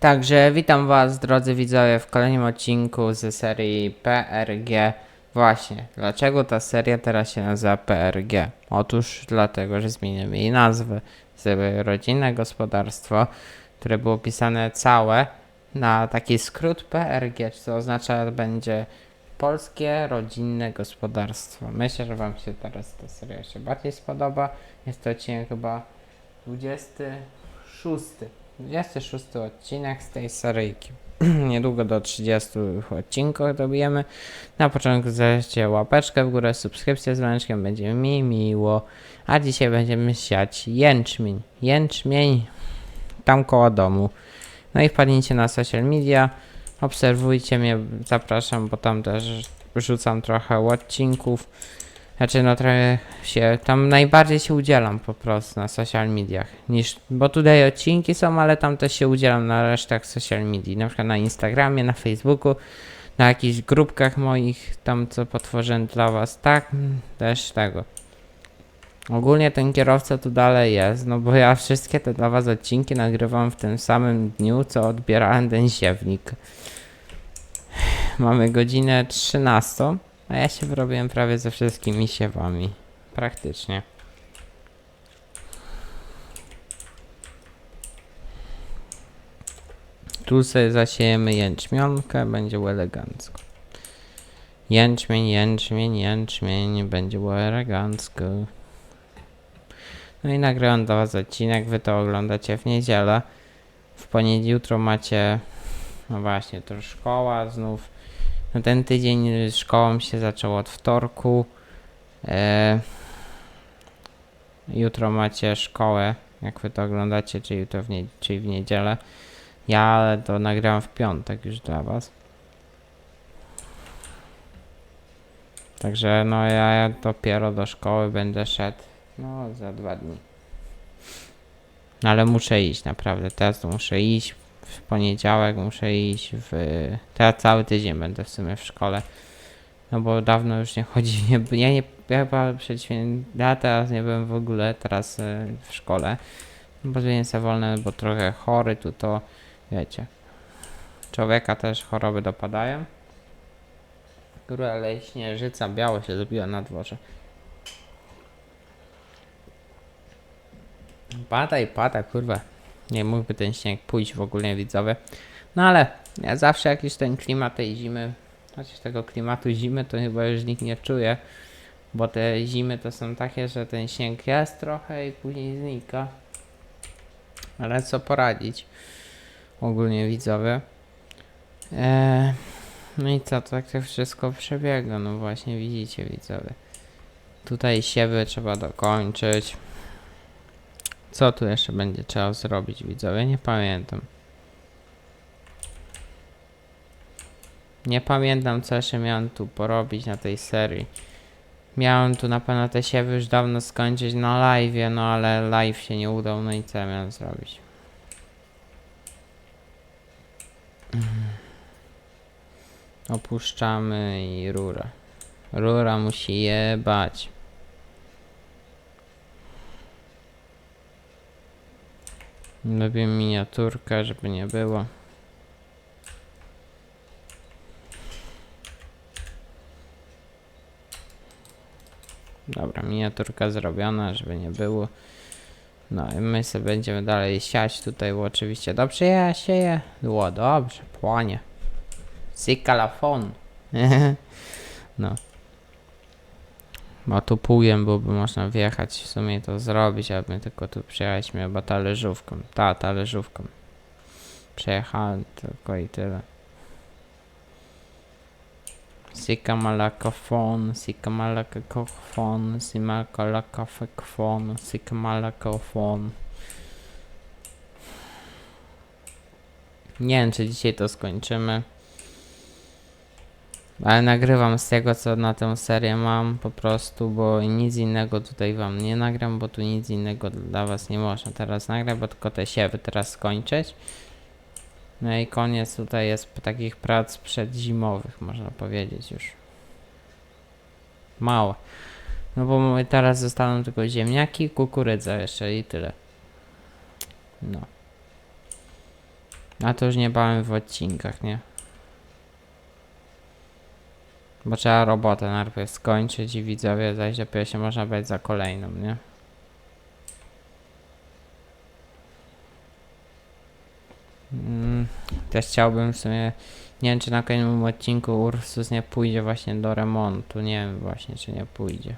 Także witam Was, drodzy widzowie, w kolejnym odcinku ze serii PRG. Właśnie, dlaczego ta seria teraz się nazywa PRG? Otóż dlatego, że zmienimy jej nazwę z rodzinne gospodarstwo, które było pisane całe na taki skrót PRG, co oznacza będzie polskie rodzinne gospodarstwo. Myślę, że Wam się teraz ta seria jeszcze bardziej spodoba. Jest to odcinek chyba 26. 26 odcinek z tej seryjki. Niedługo do 30 odcinków dobijemy. Na początku zajście łapeczkę w górę, subskrypcję z dzwoneczkiem, będzie mi miło. A dzisiaj będziemy siać jęczmień. Jęczmień tam koło domu. No i wpadnijcie na social media, obserwujcie mnie, zapraszam, bo tam też wrzucam trochę odcinków. Znaczy no trochę się, tam najbardziej się udzielam po prostu na social mediach, niż, bo tutaj odcinki są, ale tam też się udzielam na resztach social media, na przykład na Instagramie, na Facebooku, na jakichś grupkach moich, tam co potworzyłem dla was, tak, mm, też tego. Ogólnie ten kierowca tu dalej jest, no bo ja wszystkie te dla was odcinki nagrywam w tym samym dniu, co odbierałem ten siewnik. Mamy godzinę 13. A ja się wyrobiłem prawie ze wszystkimi siewami. Praktycznie. Tu sobie zasiejemy jęczmionkę, będzie elegancko. Jęczmień, jęczmień, jęczmień, będzie elegancko. No i nagrałem dla was odcinek, wy to oglądacie w niedzielę. W poniedziałek macie, no właśnie, to szkoła znów. No ten tydzień z szkołą się zaczął od wtorku. E, jutro macie szkołę, jak wy to oglądacie, czy jutro w nie, czyli w niedzielę. Ja to nagrałem w piątek już dla was. Także no ja dopiero do szkoły będę szedł no za dwa dni. No, ale muszę iść naprawdę, teraz muszę iść. W poniedziałek muszę iść w... Teraz cały tydzień będę w sumie w szkole. No bo dawno już nie chodzi, nie, ja nie, ja chyba przed ja teraz nie byłem w ogóle teraz e, w szkole. Bo zmienię sobie wolne, bo trochę chory tu to, wiecie. Człowieka też choroby dopadają. Góra, ale śnieżyca biało się zrobiła na dworze. Pada i pada, kurwa. Nie mógłby ten śnieg pójść w ogóle widzowie. No ale ja zawsze jakiś ten klimat tej zimy, chociaż tego klimatu zimy to chyba już nikt nie czuje. Bo te zimy to są takie, że ten śnieg jest trochę i później znika. Ale co poradzić? Ogólnie widzowie. Eee, no i co, tak to wszystko przebiega. No właśnie widzicie widzowie. Tutaj siewy trzeba dokończyć. Co tu jeszcze będzie trzeba zrobić, widzowie? Nie pamiętam. Nie pamiętam, co jeszcze miałem tu porobić na tej serii. Miałem tu na pewno te siewy już dawno skończyć na live, no ale live się nie udał, no i co ja miałem zrobić? Opuszczamy i rura. Rura musi jebać. Robię miniaturkę, żeby nie było. Dobra, miniaturka zrobiona, żeby nie było. No i my sobie będziemy dalej siać tutaj, bo oczywiście dobrze ja sieję. Było dobrze, płonie. Sykalafon. no. Bo tu półem byłoby można wjechać, w sumie to zrobić, aby tylko tu przyjechaliśmy chyba talerzówką. Ta, talerzówką. Przejechałem tylko i tyle. Sika malakofon, sika malakofon, sika malakofon, sika malakofon. Nie wiem, czy dzisiaj to skończymy. Ale nagrywam z tego, co na tę serię mam po prostu, bo nic innego tutaj wam nie nagram, bo tu nic innego dla was nie można teraz nagrać, bo tylko te siewy teraz skończyć. No i koniec tutaj jest takich prac przedzimowych, można powiedzieć już. Mało. No bo teraz zostaną tylko ziemniaki, kukurydza jeszcze i tyle. No. A to już niebawem w odcinkach, nie? Bo trzeba robotę najpierw skończyć i widzowie zaś dopiero się można brać za kolejną, nie? Mm, też chciałbym w sumie, nie wiem czy na kolejnym odcinku Ursus nie pójdzie właśnie do remontu, nie wiem właśnie czy nie pójdzie.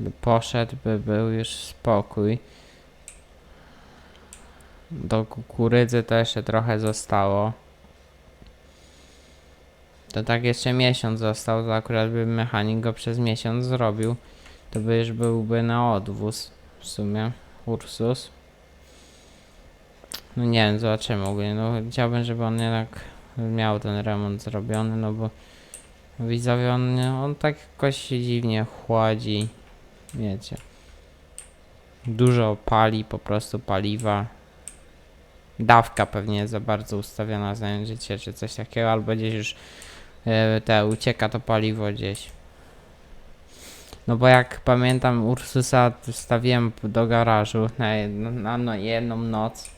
By poszedł, by był już spokój. Do kukurydzy to jeszcze trochę zostało. To tak jeszcze miesiąc został, to akurat by mechanik go przez miesiąc zrobił. To by już byłby na odwóz w sumie Ursus. No nie wiem, zobaczymy ogólnie. No chciałbym, żeby on jednak miał ten remont zrobiony, no bo widzowie on, on tak jakoś się dziwnie chłodzi. Wiecie. Dużo pali, po prostu paliwa. Dawka pewnie jest za bardzo ustawiona za życie, czy coś takiego, albo gdzieś już te ucieka to paliwo gdzieś. No bo jak pamiętam Ursusa stawiłem do garażu na na jedną noc.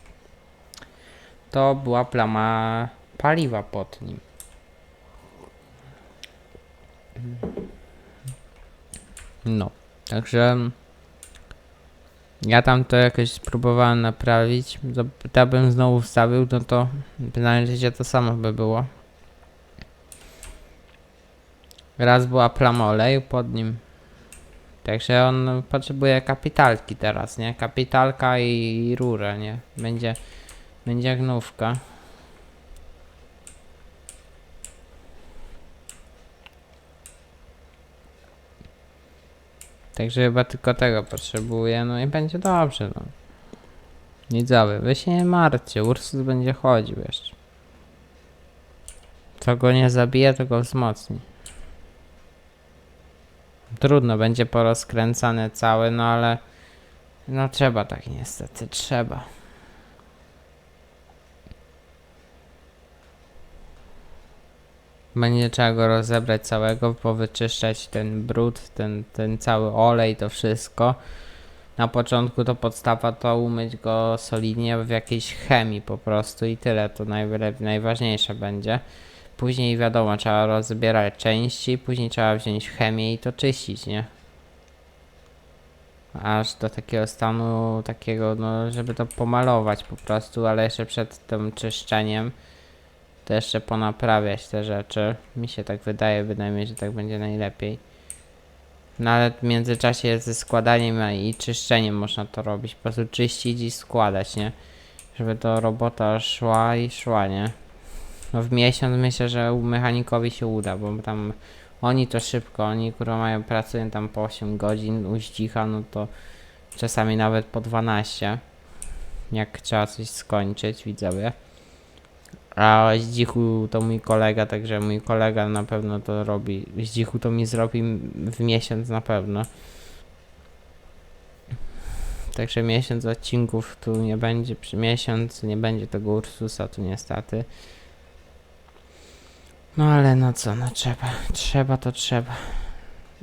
To była plama paliwa pod nim. No, także ja tam to jakoś spróbowałem naprawić. Gdybym znowu wstawił, no to pytanie, czy to samo by było. Raz była plama oleju pod nim. Także on potrzebuje kapitalki teraz, nie? Kapitalka i, rurę, nie? Będzie, będzie gnówka. Także chyba tylko tego potrzebuję, no i będzie dobrze, no. Widzowie, wy się nie martwcie, Ursus będzie chodził jeszcze. Co go nie zabije, to go wzmocni. Trudno, będzie porozkręcany cały, no ale... No trzeba tak niestety, trzeba. Będzie trzeba go rozebrać całego, powyczyszczać ten brud, ten, ten cały olej, to wszystko. Na początku to podstawa to umyć go solidnie w jakiejś chemii po prostu i tyle, to najważniejsze będzie. Później wiadomo, trzeba rozbierać części, później trzeba wziąć chemię i to czyścić, nie? Aż do takiego stanu, takiego, no, żeby to pomalować po prostu, ale jeszcze przed tym czyszczeniem to jeszcze ponaprawiać te rzeczy. Mi się tak wydaje, bynajmniej, że tak będzie najlepiej. No ale w międzyczasie ze składaniem i czyszczeniem można to robić. Po prostu czyścić i składać, nie? Żeby to robota szła i szła, nie? No w miesiąc myślę, że mechanikowi się uda, bo tam oni to szybko, oni kurwa mają, pracują tam po 8 godzin u zdzicha, no to czasami nawet po 12. Jak trzeba coś skończyć, widzowie. A Zdzichu to mój kolega, także mój kolega na pewno to robi. Zdzichu to mi zrobi w miesiąc na pewno. Także miesiąc odcinków tu nie będzie, przy miesiąc nie będzie tego Ursusa tu niestety. No ale no co, no trzeba, trzeba to trzeba.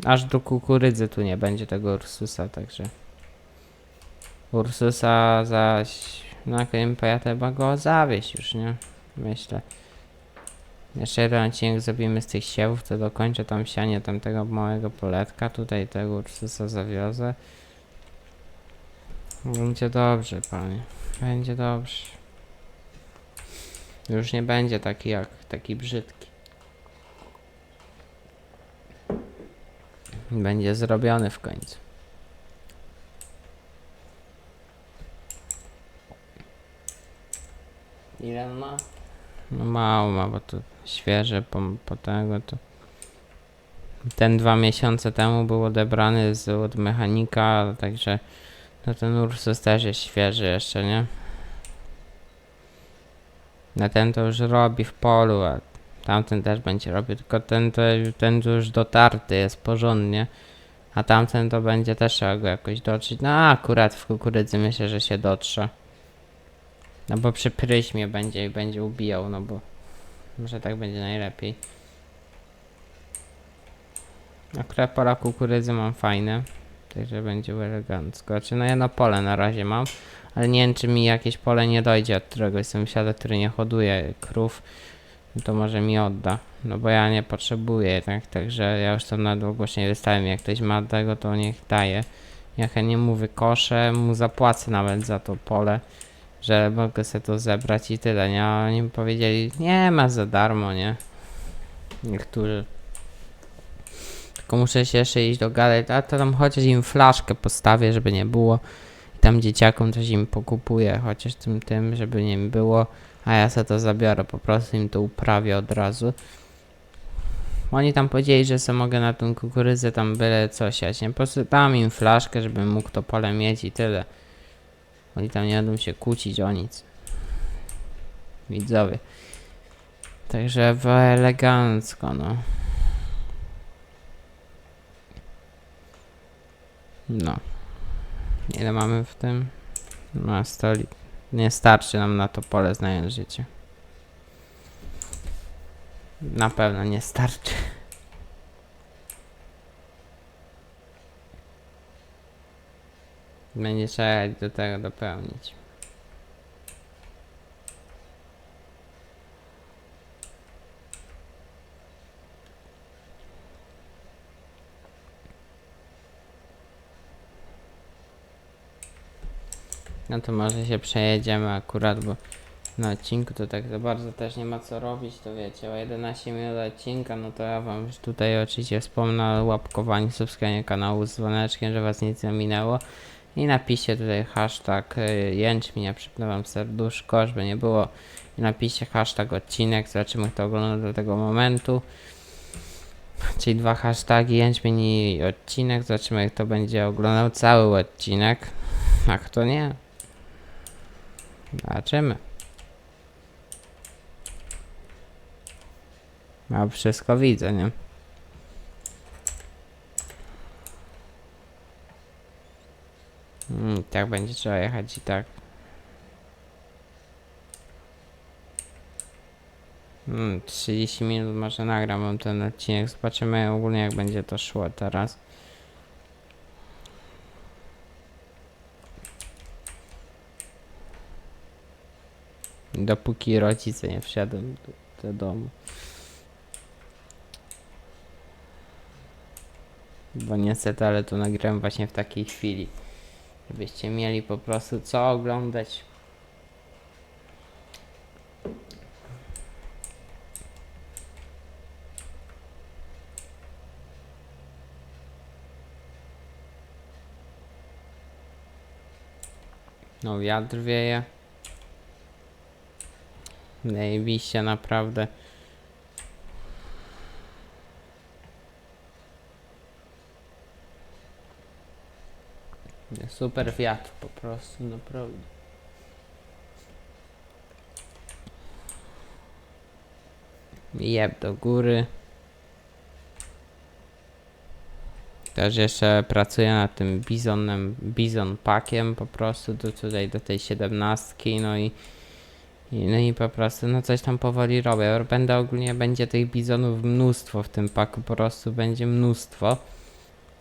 Aż do kukurydzy tu nie będzie tego Ursusa, także. Ursusa zaś, jak nie ja chyba go zawieść już, nie? Myślę. Jeszcze jeden odcinek zrobimy z tych siewów, to dokończę tam sianie tamtego małego poletka. Tutaj tego Ursusa zawiozę. Będzie dobrze, panie. Będzie dobrze. Już nie będzie taki jak taki brzydki. Będzie zrobiony w końcu. Ile on ma? No mało ma, bo to świeże po, po tego to... Ten dwa miesiące temu był odebrany z, od mechanika, także no ten Ursus też jest świeży jeszcze, nie? Na ten to już robi w polu, a tamten też będzie robił, tylko ten to, ten już dotarty jest porządnie. A tamten to będzie też trzeba go jakoś dotrzeć. No akurat w kukurydzy myślę, że się dotrze. No bo przy pryśmie będzie i będzie ubijał, no bo może tak będzie najlepiej. Akurat pola kukurydzy mam fajne. Także będzie elegancko. Znaczy, no na pole na razie mam, ale nie wiem, czy mi jakieś pole nie dojdzie od któregoś sąsiada, który nie hoduje krów, to może mi odda. No bo ja nie potrzebuję jednak, także ja już tam na ogłoszenie wystawiam, jak ktoś ma tego, to niech daje. Ja chętnie mu wykoszę, mu zapłacę nawet za to pole, że mogę sobie to zebrać i tyle, nie? A oni mi powiedzieli, nie ma za darmo, nie? Niektórzy. Tylko muszę się jeszcze iść do galerii, a to tam chociaż im flaszkę postawię, żeby nie było. I tam dzieciakom coś im pokupuję, chociaż tym, tym, żeby nie było. A ja sobie to zabiorę, po prostu im to uprawię od razu. Oni tam powiedzieli, że sobie mogę na tą kukurydzę tam byle coś siać, nie? Po prostu dam im flaszkę, żebym mógł to pole mieć i tyle. Oni tam nie będą się kłócić o nic. Widzowie. Także w elegancko, no. No. Ile mamy w tym? No, stolik. Nie starczy nam na to pole znając życie. Na pewno nie starczy. Będzie trzeba do tego dopełnić. No to może się przejedziemy akurat, bo na odcinku to tak za bardzo też nie ma co robić, to wiecie, o 11 minut odcinka, no to ja wam już tutaj oczywiście wspomnę o łapkowaniu, subskrybowaniu kanału z dzwoneczkiem, że was nic nie minęło. I napiszcie tutaj hashtag y, jęczmień, ja przypnę wam serduszko, żeby nie było. I napiszcie hashtag odcinek, zobaczymy kto ogląda do tego momentu. Czyli dwa hasztagi jęczmień i odcinek, zobaczymy kto będzie oglądał cały odcinek. A kto nie? Zobaczymy. Ja wszystko widzę, nie? Mm, tak będzie trzeba jechać i tak. Mm, 30 minut może nagram ten odcinek. Zobaczymy ogólnie jak będzie to szło teraz. Dopóki rodzice nie wsiadą do, do domu. Bo niestety, ale to nagrałem właśnie w takiej chwili. Żebyście mieli po prostu co oglądać. No wiatr wieje. Zajebiście naprawdę. Super wiatr po prostu, naprawdę. Jeb do góry. Też jeszcze pracuję nad tym bizonem, bizon pakiem po prostu do tutaj do tej siedemnastki, no i- no i po prostu no coś tam powoli robię. Będę ogólnie będzie tych bizonów mnóstwo w tym paku, po prostu będzie mnóstwo.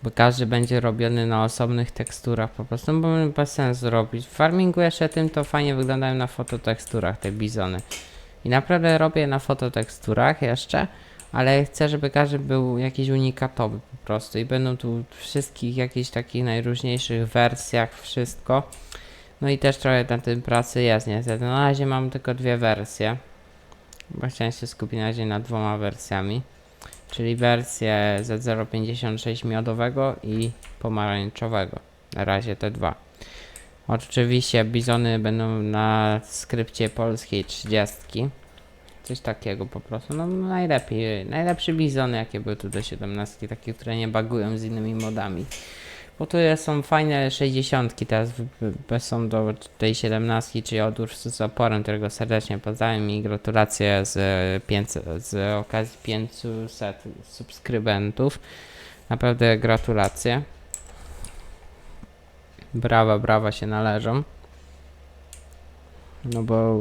Bo każdy będzie robiony na osobnych teksturach po prostu, bo bez sensu robić. W farmingu jeszcze tym to fajnie wyglądają na fototeksturach te bizony. I naprawdę robię na fototeksturach jeszcze, ale chcę, żeby każdy był jakiś unikatowy po prostu. I będą tu wszystkich jakichś takich najróżniejszych wersjach, wszystko. No i też trochę na tym pracy jest niestety. Na razie mam tylko dwie wersje. Bo chciałem się skupić na razie na dwoma wersjami. Czyli wersję Z056 miodowego i pomarańczowego. Na razie te dwa. Oczywiście bizony będą na skrypcie polskiej 30. Coś takiego po prostu. No najlepiej. Najlepsze bizony jakie były tu do 17. Takie, które nie bagują z innymi modami. Bo tu są fajne 60 teraz są do tej 17, czyli od Ursusy z oporem, którego serdecznie pozdrawiam i gratulacje z, 500, z okazji 500 subskrybentów. Naprawdę gratulacje. Brawa, brawa się należą. No bo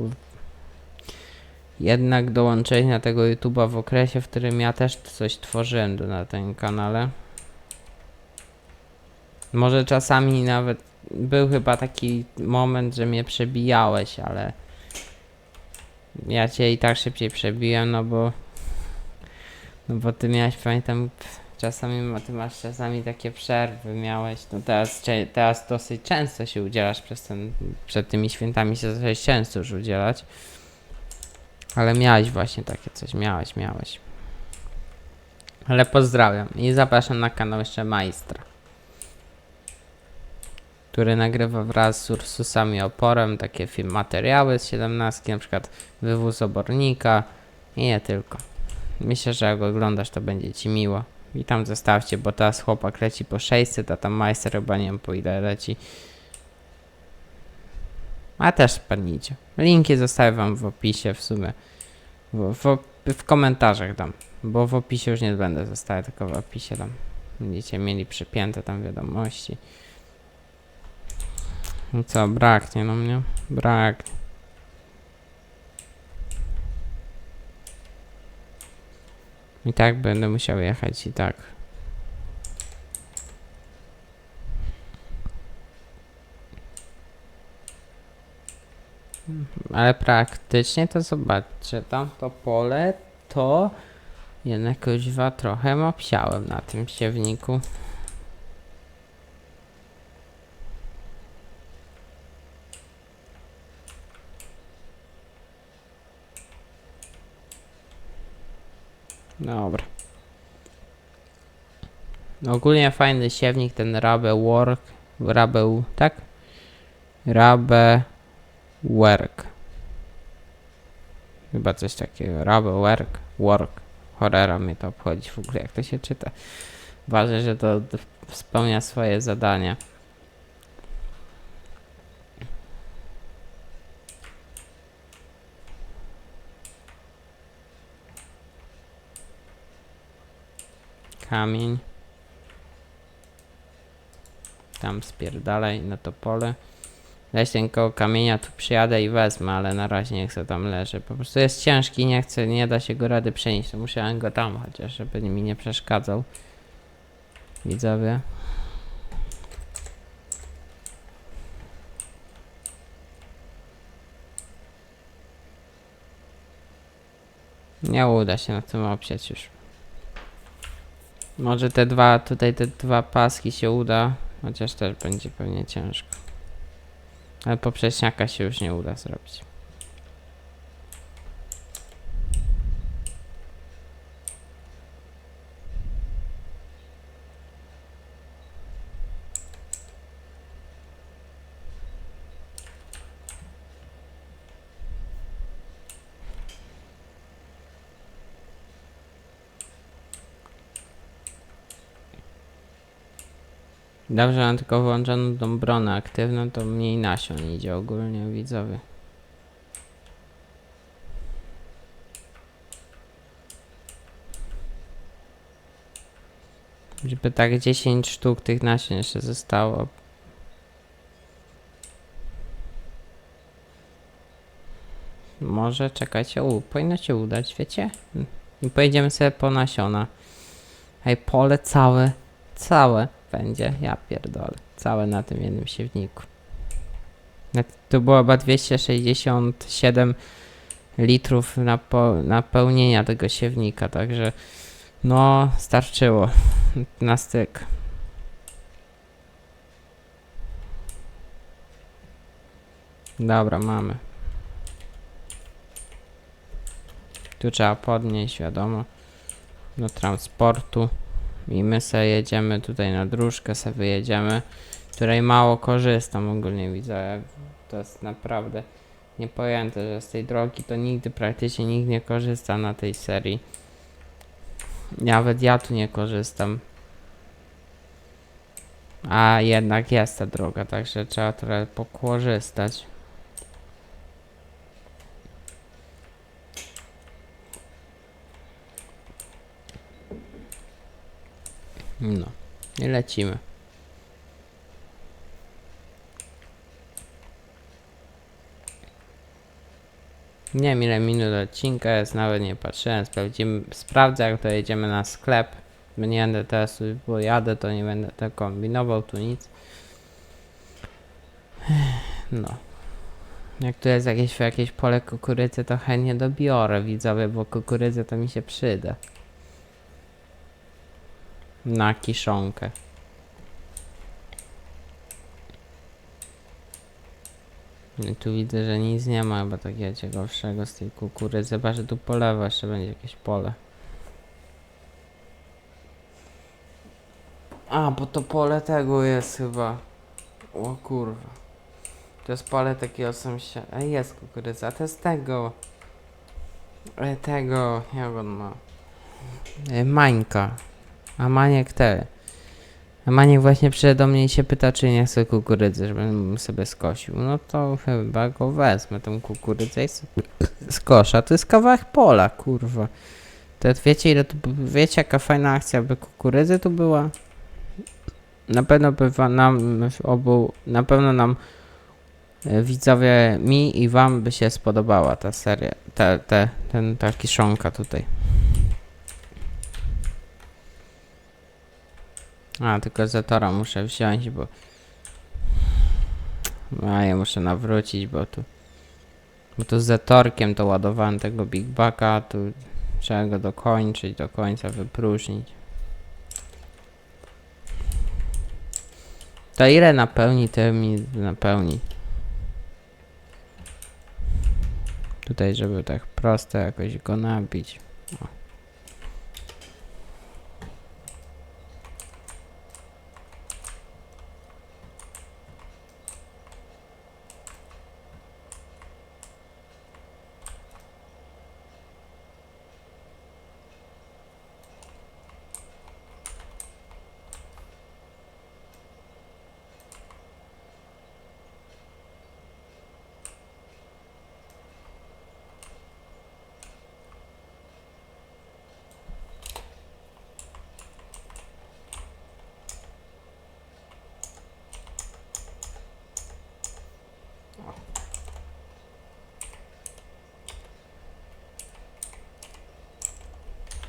jednak dołączenie tego YouTube'a w okresie, w którym ja też coś tworzyłem na tym kanale. Może czasami nawet był chyba taki moment, że mnie przebijałeś, ale ja cię i tak szybciej przebiłem, no bo no bo ty miałeś, pamiętam, czasami ty masz czasami takie przerwy miałeś, no teraz, teraz dosyć często się udzielasz przez ten, przed tymi świętami się zacząłeś często już udzielać. Ale miałeś właśnie takie coś, miałeś, miałeś. Ale pozdrawiam i zapraszam na kanał jeszcze Majstra, który nagrywa wraz z Ursusami Oporem takie film materiały z 17, na przykład wywóz obornika i nie tylko. Myślę, że jak oglądasz, to będzie ci miło. I tam zostawcie, bo teraz chłopak leci po 600, a tam majster chyba nie wiem po ile leci. A też spadnijcie. Linki zostawię wam w opisie w sumie. W, w, w komentarzach dam. Bo w opisie już nie będę zostawiał, tylko w opisie dam. Będziecie mieli przypięte tam wiadomości. No co, braknie no mnie? Braknie. I tak będę musiał jechać i tak. Ale praktycznie to zobaczcie, tam to pole to jednak kuźwa trochę obsiałem na tym siewniku. Dobra. Ogólnie fajny siewnik ten Rabe Work. Rabe, tak? Rabe Work. Chyba coś takiego. Rabe Work. Work. Horrora mnie to obchodzi w ogóle, jak to się czyta. Ważne, że to spełnia swoje zadania. Kamień. Tam spierdalaj na to pole. Weź ten koło kamienia, tu przyjadę i wezmę, ale na razie nie chcę tam leży. Po prostu jest ciężki, nie chcę, nie da się go rady przenieść. To musiałem go tam chociaż, żeby mi nie przeszkadzał. Widzowie. Nie uda się na tym oprzeć już. Może te dwa, tutaj te dwa paski się uda, chociaż też będzie pewnie ciężko. Ale poprzeczniaka się już nie uda zrobić. Dobrze, mam tylko włączoną tą bronę aktywną, to mniej nasion idzie ogólnie widzowie. Żeby tak 10 sztuk tych nasion jeszcze zostało. Może czekajcie, u, powinno się udać, wiecie? I pojedziemy sobie po nasiona. Ej, pole całe, całe będzie, ja pierdolę, całe na tym jednym siewniku. To było chyba 267 litrów napo- napełnienia tego siewnika, także no starczyło na styk. Dobra, mamy. Tu trzeba podnieść, wiadomo, do transportu. I my sobie jedziemy tutaj na dróżkę, sobie wyjedziemy, której mało korzystam ogólnie widzę. To jest naprawdę niepojęte, że z tej drogi to nigdy, praktycznie nikt nie korzysta na tej serii. Nawet ja tu nie korzystam. A jednak jest ta droga, także trzeba trochę pokorzystać. No, i lecimy. Nie wiem ile minut odcinka jest, nawet nie patrzyłem, sprawdzimy, sprawdzę jak dojedziemy na sklep, Nie będę teraz, bo jadę, to nie będę tak kombinował, tu nic. No. Jak tu jest jakieś, jakieś pole kukurydzy, to chętnie dobiorę widzowie, bo kukurydza to mi się przyda. Na kiszonkę. I tu widzę, że nic nie ma chyba takiego ciekawszego z tej kukurydzy. Chyba, że tu polewa jeszcze będzie jakieś pole. A, bo to pole tego jest chyba. O kurwa. To jest pole takiego sąsiada. A jest kukurydza, a to jest tego. E, tego, jak on ma? E, Mańka. A Maniek te. A Maniek właśnie przyszedł do mnie i się pyta, czy nie chce kukurydzy, żebym sobie skosił. No to chyba go wezmę, tą kukurydzę i skoszę. To jest kawałek pola, kurwa. To wiecie ile tu, wiecie jaka fajna akcja by kukurydzy tu była? Na pewno by nam obu, na pewno nam e, widzowie, mi i wam by się spodobała ta seria, te, te, ten, ta kiszonka tutaj. A, tylko Zetora muszę wziąć, bo... A, ja muszę nawrócić, bo tu... Bo tu z Zetorkiem to ładowałem tego Big Backa, tu trzeba go dokończyć, do końca wypróżnić. To ile napełni, to mi napełni. Tutaj, żeby tak prosto jakoś go nabić.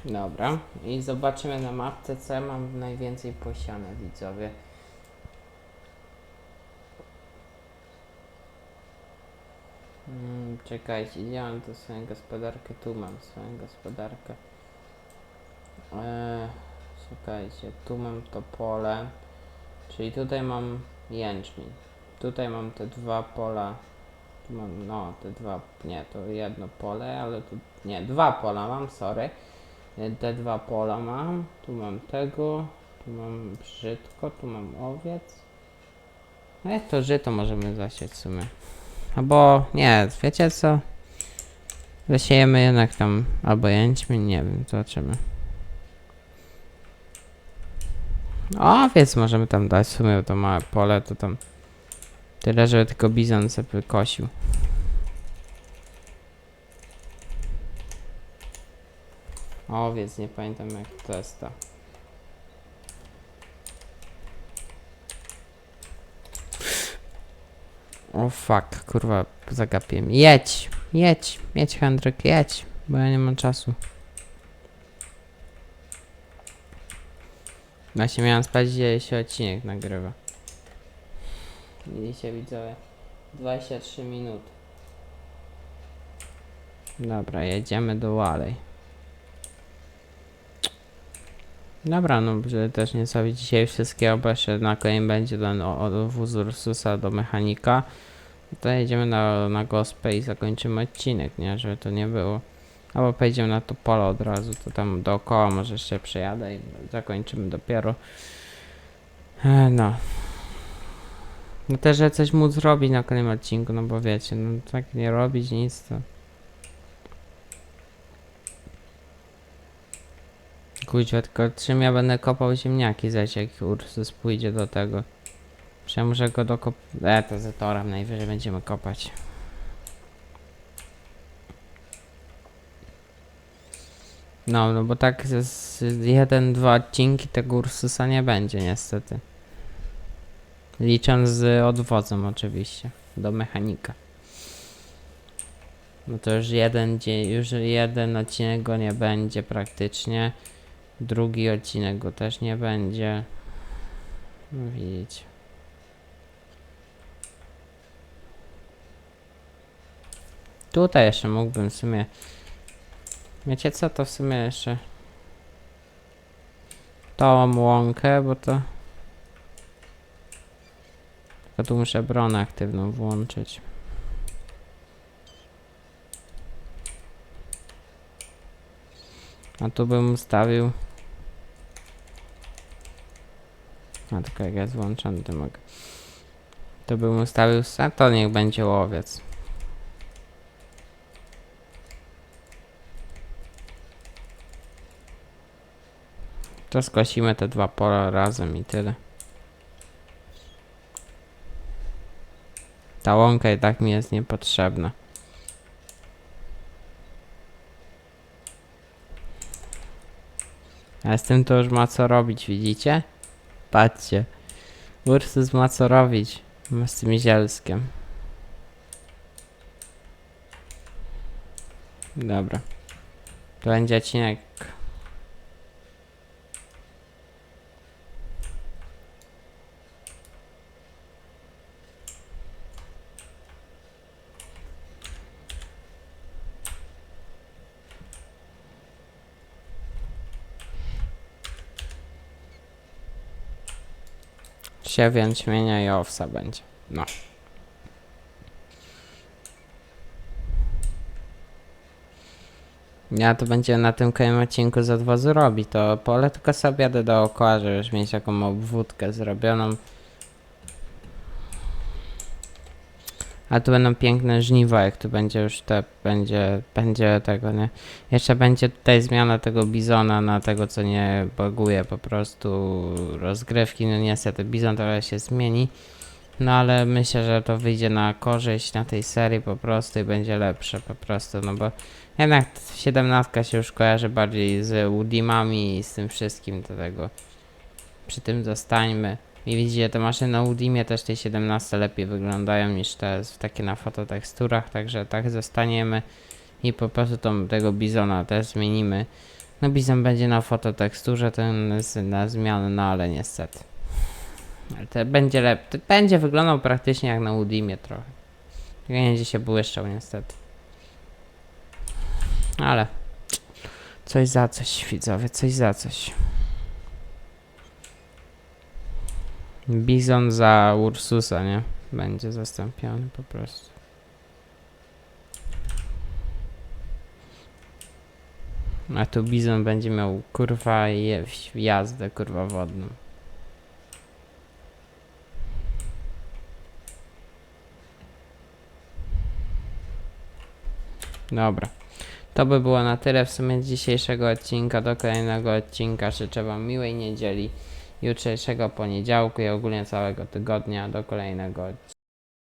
Dobra, i zobaczymy na mapce, co ja mam najwięcej posiane, widzowie. Mm, czekajcie, gdzie mam tu swoją gospodarkę? Tu mam swoją gospodarkę. Eee, czekajcie, tu mam to pole, czyli tutaj mam jęczmień. Tutaj mam te dwa pola, tu mam, no, te dwa, nie, to jedno pole, ale tu, nie, dwa pola mam, sorry. E, Te dwa pola mam, tu mam tego, tu mam brzydko, tu mam owiec. No jak to żyto możemy zasiać w sumie. Albo nie, wiecie co? Zasiejemy jednak tam albo jęczmień, nie wiem, zobaczymy. Owiec możemy tam dać, w sumie to małe pole, to tam tyle, żeby tylko bizon sobie kosił. Owiec, nie pamiętam jak to jest to. O fuck, kurwa, zagapiłem. Jedź, jedź, jedź Hendryk, jedź, bo ja nie mam czasu. Właśnie miałem spać, gdzie się odcinek nagrywa. Widzicie widzowie, 23 minuty. Dobra, jedziemy do Walej. Dobra, no żeby też nie zrobić dzisiaj wszystkiego, bo jeszcze na kolejnym będzie ten wóz Ursusa do mechanika. To jedziemy na, na gospę i zakończymy odcinek, nie? Żeby to nie było. Albo pojedziemy na to pole od razu, to tam dookoła może jeszcze przejadę i zakończymy dopiero. E, no. No też, że coś móc robić na kolejnym odcinku, no bo wiecie, no tak nie robić nic to... Kuźwa, tylko czym ja będę kopał ziemniaki zaś jak Ursus pójdzie do tego. Ja muszę go dokop... E, to zatorem najwyżej będziemy kopać. No, no bo tak z jeden, dwa odcinki tego Ursusa nie będzie niestety. Licząc z odwozem oczywiście, do mechanika. No to już jeden dzień, już jeden odcinek go nie będzie praktycznie. Drugi odcinek go też nie będzie. No widzicie. Tutaj jeszcze mógłbym w sumie. Wiecie co, to w sumie jeszcze. Tą łąkę, bo to. Tylko tu muszę bronę aktywną włączyć. A tu bym ustawił. A tylko jak jest włączony, to mogę. To bym ustawił, a to niech będzie łowiec. To skosimy te dwa pola razem i tyle. Ta łąka i tak mi jest niepotrzebna. A z tym to już ma co robić, widzicie? Patrzcie. Ursus ma co robić z tym zielskiem. Dobra. To będzie odcinek. Siew jęczmienia i owsa będzie. No. Ja to będzie na tym kolejnym odcinku z odwozu robić. To pole tylko sobie jadę dookoła, żeby już mieć taką obwódkę zrobioną. A tu będą piękne żniwa, jak tu będzie już te, będzie, będzie tego, nie? Jeszcze będzie tutaj zmiana tego bizona na tego, co nie baguje po prostu rozgrywki. No niestety, bizon trochę się zmieni. No ale myślę, że to wyjdzie na korzyść na tej serii po prostu i będzie lepsze po prostu, no bo jednak 17 się już kojarzy bardziej z Udimami i z tym wszystkim do tego. Przy tym zostańmy. I widzicie, te maszyny na Udimie też te 17 lepiej wyglądają niż te takie na fototeksturach, także tak zostaniemy i po prostu tą, tego bizona też zmienimy. No bizon będzie na fototeksturze, ten jest na zmianę, no ale niestety. Ale to będzie lep, to będzie wyglądał praktycznie jak na Udimie trochę. Będzie się błyszczał niestety. Ale coś za coś, widzowie, coś za coś. Bizon za Ursusa, nie? Będzie zastąpiony po prostu. A tu Bizon będzie miał kurwa je, jazdę kurwa wodną. Dobra. To by było na tyle w sumie dzisiejszego odcinka. Do kolejnego odcinka życzę Wam miłej niedzieli, jutrzejszego poniedziałku i ogólnie całego tygodnia. Do kolejnego odcinka.